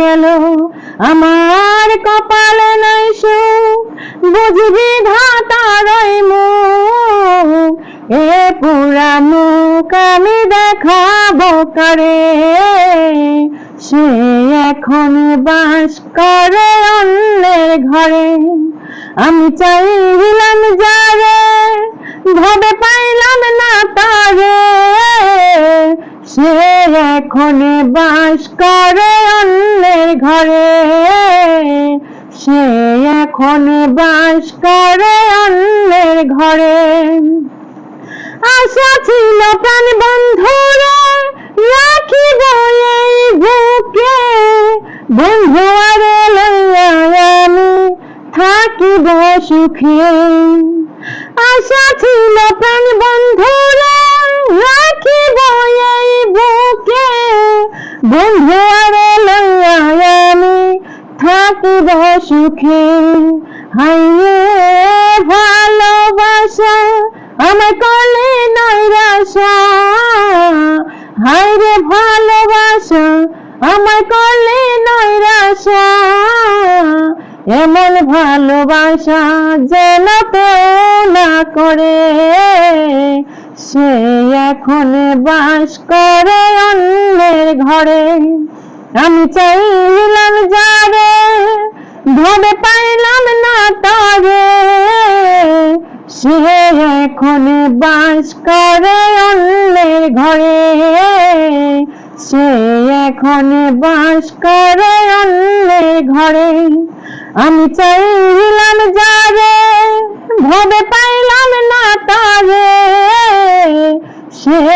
গেল, আমার কপালে নাই সুখ বুঝবি ধাতারই মুখ এ পুরা মুখ আমি দেখাবো করে। সে এখন বাস করে অন্যের ঘরে। আমি চাইলাম যারে এখন বাস করে অন্যের ঘরে। সে এখন বাস করে অন্যের ঘরে। আশা ছিল প্রাণ বন্ধুরে রাখিব এই বুকে। বন্ধু আরে আমি থাকিব সুখে। আশা ছিল প্রাণ বন্ধুরে বন্ধু আরে লইয়া আমি থাকিব সুখে। হাইয়ে ভালোবাসা আমার কলে নৈরাশা হাইরে ভালোবাসা আমার কলে নৈরাশা। এমন ভালোবাসা যেন না করে, সে এখন বাস করে অন্যের ঘরে, আমি চাইলাম যারে ভবে পাইলাম না তারে। সে এখন বাস করে অন্যের ঘরে। সে এখন বাস করে অন্যের ঘরে। আমি চাইলাম যারে ভবে পাইলাম না তারে। সে